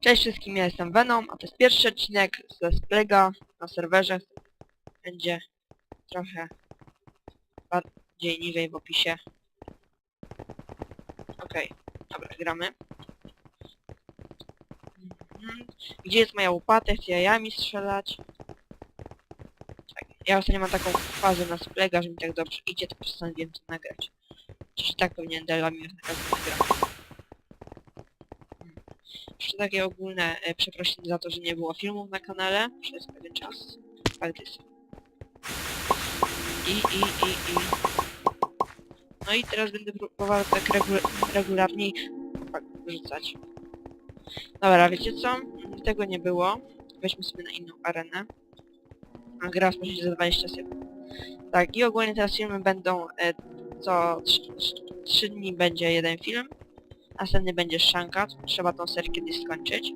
Cześć wszystkim, ja jestem Venom, a to jest pierwszy odcinek ze Splega na serwerze. Będzie trochę bardziej niżej w opisie. Okej, dobra, gramy. Mhm. Gdzie jest moja łopata? Chcę jajami strzelać. Tak, ja ostatnio mam taką fazę na Splega, że mi tak dobrze idzie, to postanowiłem to nagrać. Przecież i tak pewnie Dela mi już na każdym nagraniu. Jeszcze takie ogólne e, przeprosiny za to, że nie było filmów na kanale przez pewien czas. Tak jest. I, i, i, i. No i teraz będę próbował tak regu regularniej tak, wrzucać. Dobra, wiecie co? Tego nie było. Weźmy sobie na inną arenę. A gra rozpocznie za 20 sekund. Tak, i ogólnie teraz filmy będą e, co 3 dni będzie jeden film. Następny będzie Shanka, trzeba tą serię kiedyś skończyć.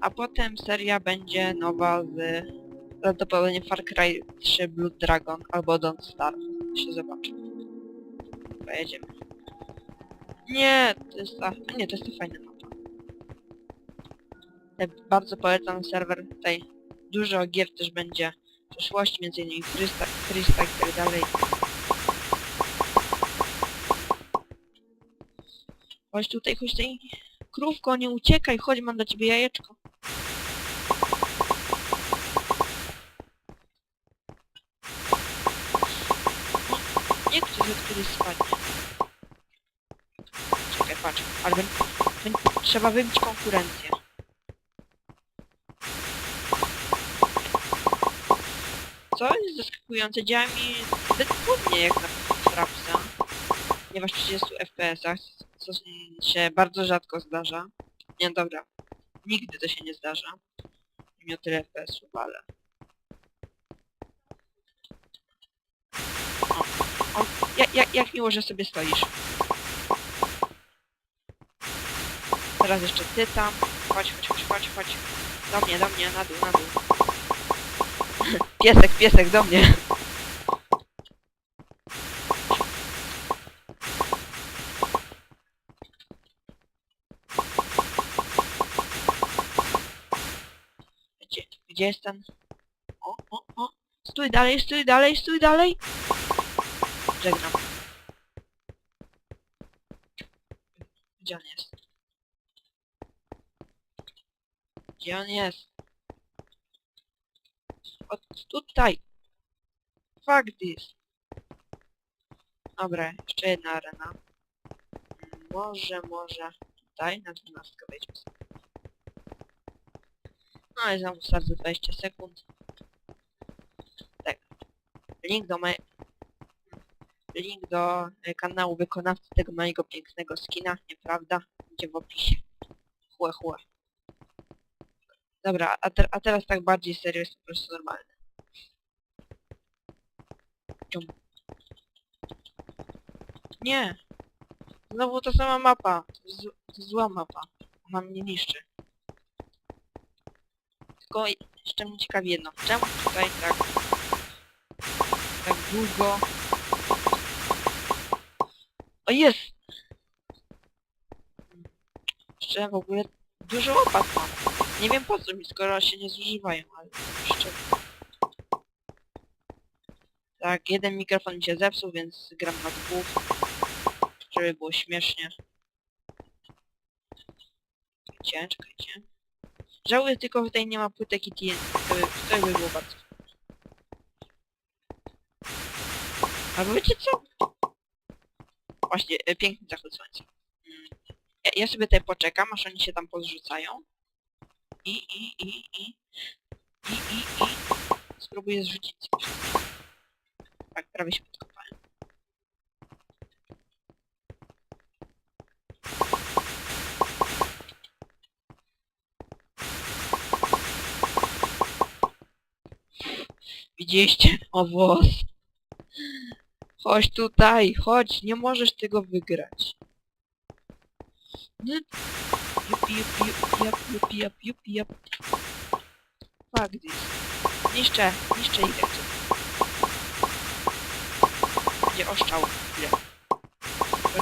A potem seria będzie nowa z prawdopodobnie Far Cry 3 Blood Dragon albo Don't Starve. Się zobaczy. Pojedziemy. Nie, to jest ta... Nie, to jest ta fajna mapa. Ja bardzo polecam serwer tutaj. Dużo gier też będzie w przyszłości, między innymi freestyle i tak dalej. Chodź tutaj, chodź tutaj. Krówko, nie uciekaj, chodź, mam dla ciebie jajeczko. O, nie chcę, że któryś spadnie. Czekaj, patrz, ale bę- bę- trzeba wybić konkurencję. Co jest zaskakujące, działa mi zbyt trudnie jak na Frapsa. Ponieważ w 30 FPS-ach, co się bardzo rzadko zdarza. Nie, dobra. Nigdy to się nie zdarza. Nie o tyle FPS-ów, ale... O, o, jak, jak, jak miło, że sobie stoisz. Teraz jeszcze ty tam. Chodź, chodź, chodź, chodź, chodź. Do mnie, do mnie, na dół, na dół. piesek, piesek, do mnie. Gdzie, jest ten? O, o, o. Stój dalej, stój dalej, stój dalej. Żegnam. Gdzie on jest? Gdzie on jest? O, tutaj. Fuck this. Dobra, jeszcze jedna arena. Może, może tutaj, na 12 wejdźmy sobie. No i znowu za 20 sekund. Tak. Link do mojej... Link do e, kanału wykonawcy tego mojego pięknego skina, nieprawda? Będzie w opisie. Chłe, chłe. Dobra, a, te, a teraz tak bardziej serio jest po prostu normalne. Nie! Znowu ta sama mapa. Jest zła mapa. Ona mnie niszczy. Tylko jeszcze mnie ciekawi jedno. Czemu tutaj tak... Tak długo... O jest! Jeszcze w ogóle dużo łopat mam. Nie wiem po co mi, skoro się nie zużywają, ale jeszcze... Tak, jeden mikrofon mi się zepsuł, więc gram na dwóch. Żeby było śmiesznie. Czekajcie, czekajcie. Żałuję tylko, że tutaj nie ma płytek i TNT. To by, było bardzo. Albo wiecie co? Właśnie, e, piękny zachód słońca. Ja, ja sobie tutaj poczekam, aż oni się tam pozrzucają. I, i, i, i, i, i, i. Spróbuję zrzucić coś. Tak, prawie się podkopałem. Widzieliście? O włos. Chodź tutaj, chodź, nie możesz tego wygrać. Nie. Jup, jup, jup, jup, jup, jup, jup, jup. Fuck this. Niszczę, niszczę ich jak Będzie oszczał chwilę.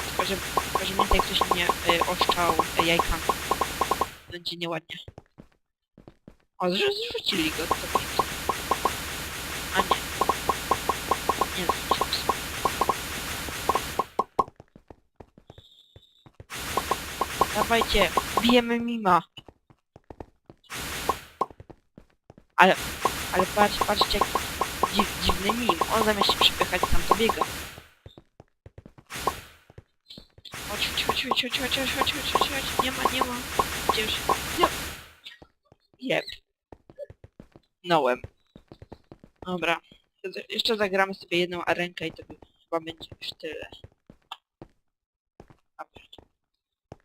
Tylko, że, tylko, że mnie tutaj ktoś mnie y, oszczał y, jajkami. będzie nieładnie. O, że zrzucili go, to pięknie. A nie. Nie zrzucili. Dawajcie, bijemy mima. Ale, ale patrz, patrzcie, jaki dziw, dziwny mim. On zamiast się przypychać, sam to biega. Chodź, chodź, chodź, chodź, chodź, chodź, chodź, chodź, chodź, chodź, nie ma, nie ma. Gdzież? No. Jeb. Nołem. Dobra. Jeszcze zagramy sobie jedną arenkę i to chyba będzie już tyle. Dobra.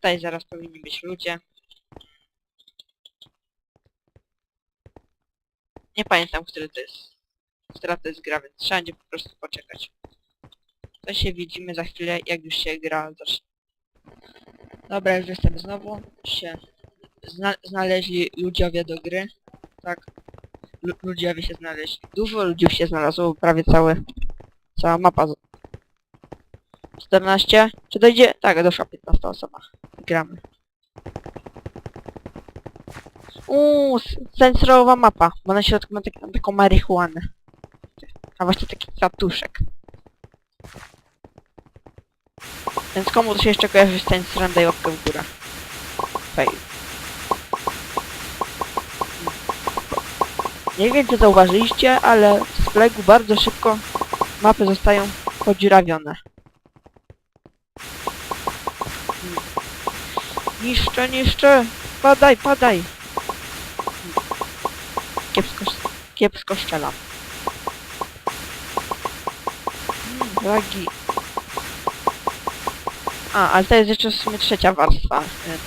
Tutaj zaraz powinni być ludzie. Nie pamiętam, który to jest. Która to jest gra, więc trzeba będzie po prostu poczekać. To się widzimy za chwilę, jak już się gra zacznie. Dobra, już jestem znowu. Się zna znaleźli ludziowie do gry. Tak. Lu ludziowie się znaleźli. Dużo ludzi się znalazło, prawie cały, cała mapa. Z- 14? Czy dojdzie? Tak, doszła 15 osoba. Gramy. Uuu, s- sensorową mapa, bo na środku ma tak, taką marihuanę. A właśnie taki kwiatuszek. Więc komu to się jeszcze kojarzy z sensorem, daj łapkę w górę. Fail. Nie wiem czy zauważyliście, ale z plegu bardzo szybko mapy zostają podziurawione. Niszczę, niszczę! Padaj, padaj! Kiepsko, kiepsko strzelam. Lagi. A, ale to jest jeszcze w sumie trzecia warstwa, więc...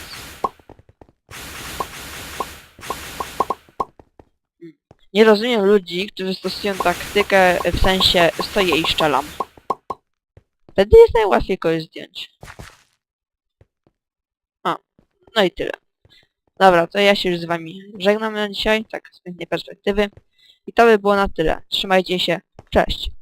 Nie rozumiem ludzi, którzy stosują taktykę w sensie stoję i strzelam. Wtedy jest najłatwiej kogoś zdjąć. No i tyle. Dobra, to ja się już z wami żegnam na dzisiaj, tak z pięknej perspektywy. I to by było na tyle. Trzymajcie się, cześć!